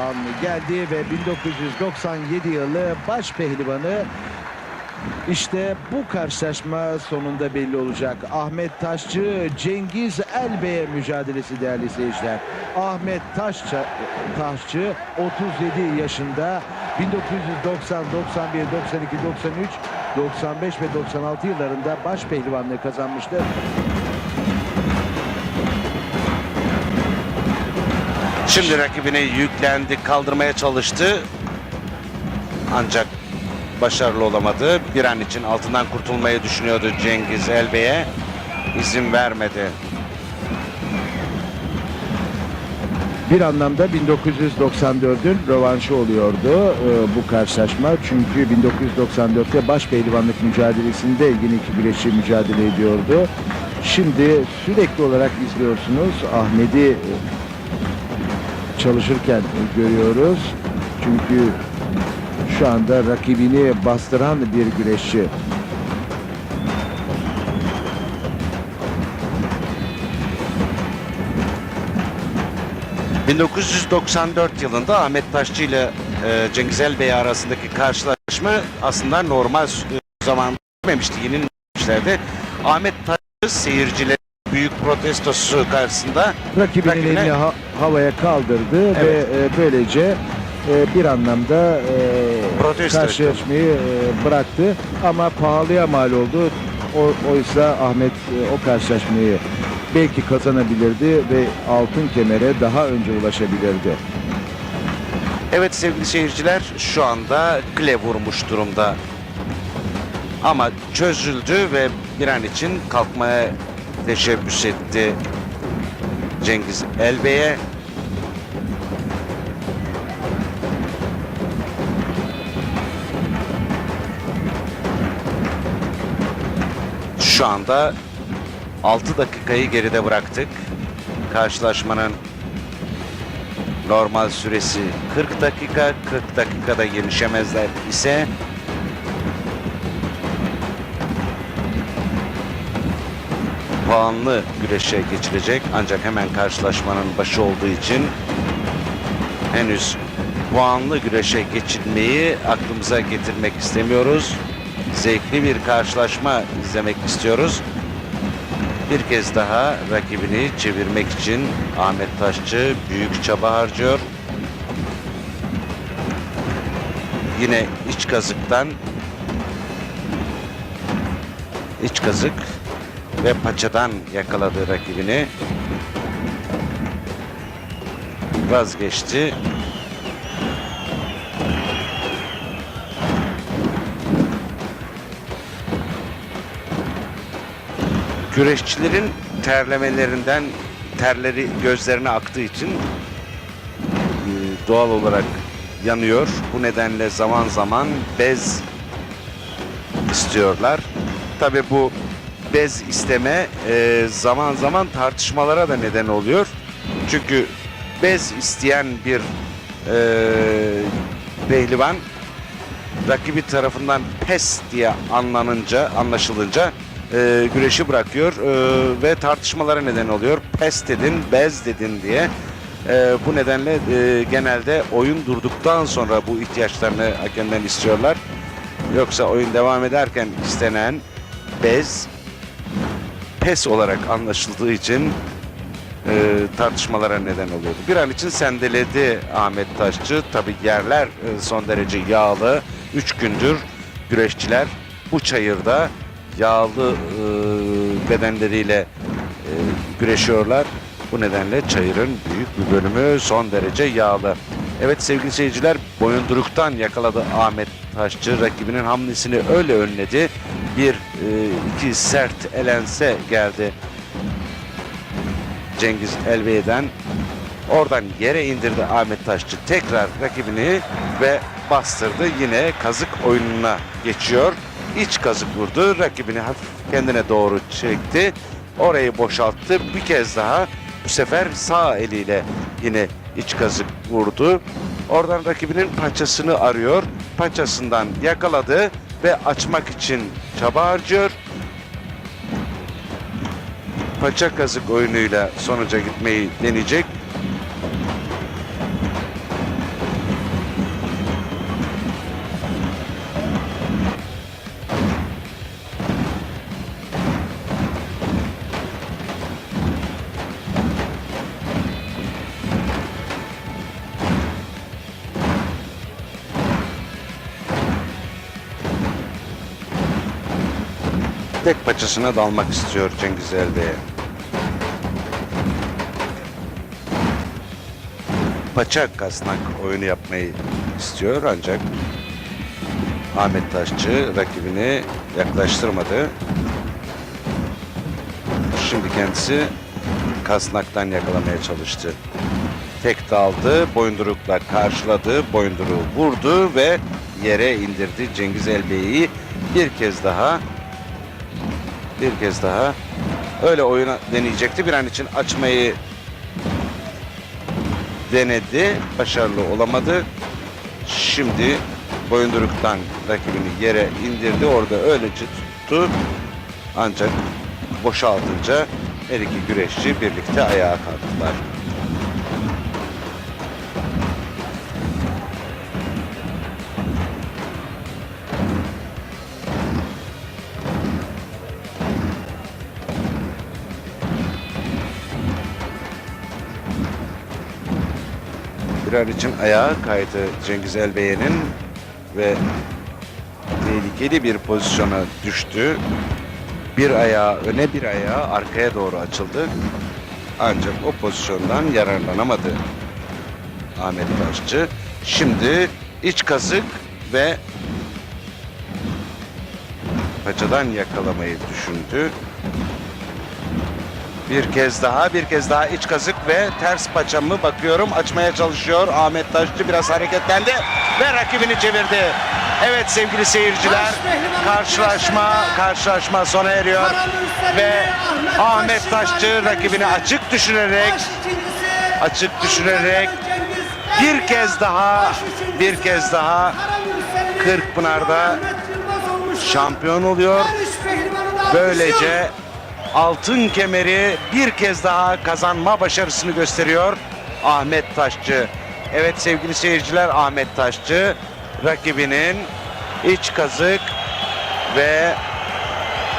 an geldi ve 1997 yılı baş pehlivanı işte bu karşılaşma sonunda belli olacak. Ahmet Taşçı, Cengiz Elbey mücadelesi değerli seyirciler. Ahmet Taşça, Taşçı 37 yaşında 1990, 91, 92, 93, 95 ve 96 yıllarında baş pehlivanlığı kazanmıştı. Şimdi rakibine yüklendi, kaldırmaya çalıştı. Ancak başarılı olamadı. Bir an için altından kurtulmayı düşünüyordu Cengiz Elbey'e. İzin vermedi. Bir anlamda 1994'ün rövanşı oluyordu e, bu karşılaşma. Çünkü 1994'te baş pehlivanlık mücadelesinde yine iki güreşçi mücadele ediyordu. Şimdi sürekli olarak izliyorsunuz. Ahmet'i e, çalışırken görüyoruz. Çünkü şu anda rakibini bastıran bir güreşçi. Hı. 1994 yılında Ahmet Taşçı ile e, Cengiz Elbey arasındaki karşılaşma aslında normal e, zaman bitmemişti, yenilmemişlerdi. Ahmet Taşçı seyircilerin büyük protestosu karşısında Rakibinin Rakibine- elini ha- havaya kaldırdı Evet. ve e, böylece e, bir anlamda e, Protesto karşılaşmayı e, bıraktı ama pahalıya mal oldu. O, oysa Ahmet e, o karşılaşmayı belki kazanabilirdi ve altın kemere daha önce ulaşabilirdi. Evet sevgili seyirciler şu anda kle vurmuş durumda. Ama çözüldü ve bir an için kalkmaya teşebbüs etti Cengiz Elbey'e. Şu anda 6 dakikayı geride bıraktık. Karşılaşmanın Normal süresi 40 dakika. 40 dakikada yenişemezler ise puanlı güreşe geçilecek. Ancak hemen karşılaşmanın başı olduğu için henüz puanlı güreşe geçilmeyi aklımıza getirmek istemiyoruz. Zevkli bir karşılaşma izlemek istiyoruz. Bir kez daha rakibini çevirmek için Ahmet Taşçı büyük çaba harcıyor. Yine iç kazıktan iç kazık ve paçadan yakaladı rakibini. Vazgeçti. Güreşçilerin terlemelerinden terleri gözlerine aktığı için e, doğal olarak yanıyor. Bu nedenle zaman zaman bez istiyorlar. Tabi bu bez isteme e, zaman zaman tartışmalara da neden oluyor. Çünkü bez isteyen bir e, pehlivan rakibi tarafından pes diye anlanınca, anlaşılınca e, güreşi bırakıyor e, ve tartışmalara neden oluyor. Pes dedin, bez dedin diye. E, bu nedenle e, genelde oyun durduktan sonra bu ihtiyaçlarını hakemden istiyorlar. Yoksa oyun devam ederken istenen bez pes olarak anlaşıldığı için e, tartışmalara neden oluyordu. Bir an için sendeledi Ahmet Taşçı. Tabi yerler e, son derece yağlı. Üç gündür güreşçiler bu çayırda yağlı e, bedenleriyle e, güreşiyorlar. Bu nedenle çayırın büyük bir bölümü son derece yağlı. Evet sevgili seyirciler boyunduruktan yakaladı Ahmet Taşçı. Rakibinin hamlesini öyle önledi. Bir e, iki sert elense geldi Cengiz Elbey'den. Oradan yere indirdi Ahmet Taşçı. Tekrar rakibini ve bastırdı. Yine kazık oyununa geçiyor. İç kazık vurdu. Rakibini hafif kendine doğru çekti. Orayı boşalttı. Bir kez daha bu sefer sağ eliyle yine iç kazık vurdu. Oradan rakibinin paçasını arıyor. Paçasından yakaladı ve açmak için çaba harcıyor. Paça kazık oyunuyla sonuca gitmeyi deneyecek. Tek paçasına dalmak istiyor Cengiz Elbey'e. Paça kasnak oyunu yapmayı istiyor ancak Ahmet Taşçı rakibini yaklaştırmadı. Şimdi kendisi kasnaktan yakalamaya çalıştı. Tek daldı, boyundurukla karşıladı, boyunduruğu vurdu ve yere indirdi Cengiz Elbey'i bir kez daha bir kez daha öyle oyuna deneyecekti. Bir an için açmayı denedi. Başarılı olamadı. Şimdi boyunduruktan rakibini yere indirdi. Orada öylece tuttu. Ancak boşaltınca her iki güreşçi birlikte ayağa kalktılar. An için ayağa kaydı Cengiz Elbey'in ve tehlikeli bir pozisyona düştü. Bir ayağı öne bir ayağı arkaya doğru açıldı. Ancak o pozisyondan yararlanamadı Ahmet Taşçı. Şimdi iç kazık ve paçadan yakalamayı düşündü. Bir kez daha, bir kez daha iç kazık ve ters paçamı bakıyorum açmaya çalışıyor. Ahmet Taşçı biraz hareketlendi ve rakibini çevirdi. Evet sevgili seyirciler, karşılaşma karşılaşma sona eriyor ve Ahmet Taşçı rakibini açık düşünerek açık düşünerek bir kez daha bir kez daha Kırkpınar'da şampiyon oluyor. Böylece altın kemeri bir kez daha kazanma başarısını gösteriyor Ahmet Taşçı. Evet sevgili seyirciler Ahmet Taşçı rakibinin iç kazık ve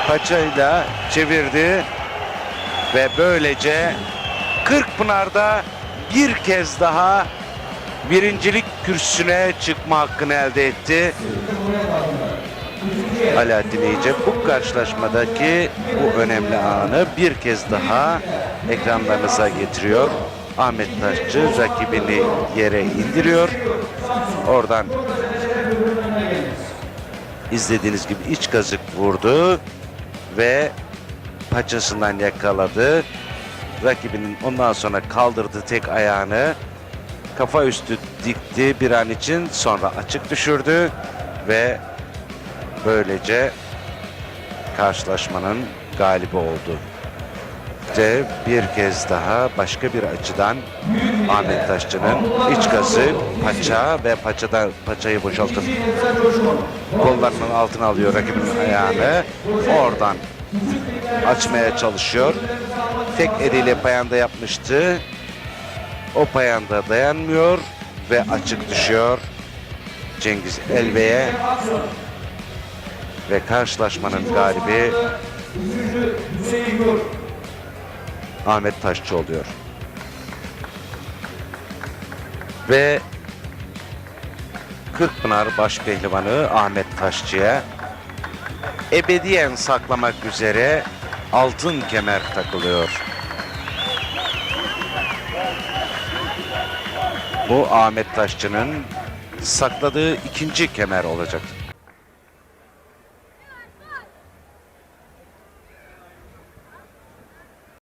paçayla çevirdi ve böylece Kırkpınar'da bir kez daha birincilik kürsüsüne çıkma hakkını elde etti. Alaaddin İyice bu karşılaşmadaki bu önemli anı bir kez daha ekranlarınıza getiriyor. Ahmet Taşçı rakibini yere indiriyor. Oradan izlediğiniz gibi iç kazık vurdu ve paçasından yakaladı. Rakibinin ondan sonra kaldırdı tek ayağını. Kafa üstü dikti bir an için sonra açık düşürdü ve böylece karşılaşmanın galibi oldu. De bir kez daha başka bir açıdan Ahmet Taşçı'nın iç gazı, paça ve paçada paçayı boşaltıp kollarının altına alıyor rakibinin ayağını. Oradan açmaya çalışıyor. Tek eliyle payanda yapmıştı. O payanda dayanmıyor ve açık düşüyor. Cengiz Elbey'e ve karşılaşmanın galibi Ahmet Taşçı oluyor. Ve Kırkpınar Başpehlivanı Ahmet Taşçı'ya ebediyen saklamak üzere altın kemer takılıyor. Bu Ahmet Taşçı'nın sakladığı ikinci kemer olacaktır.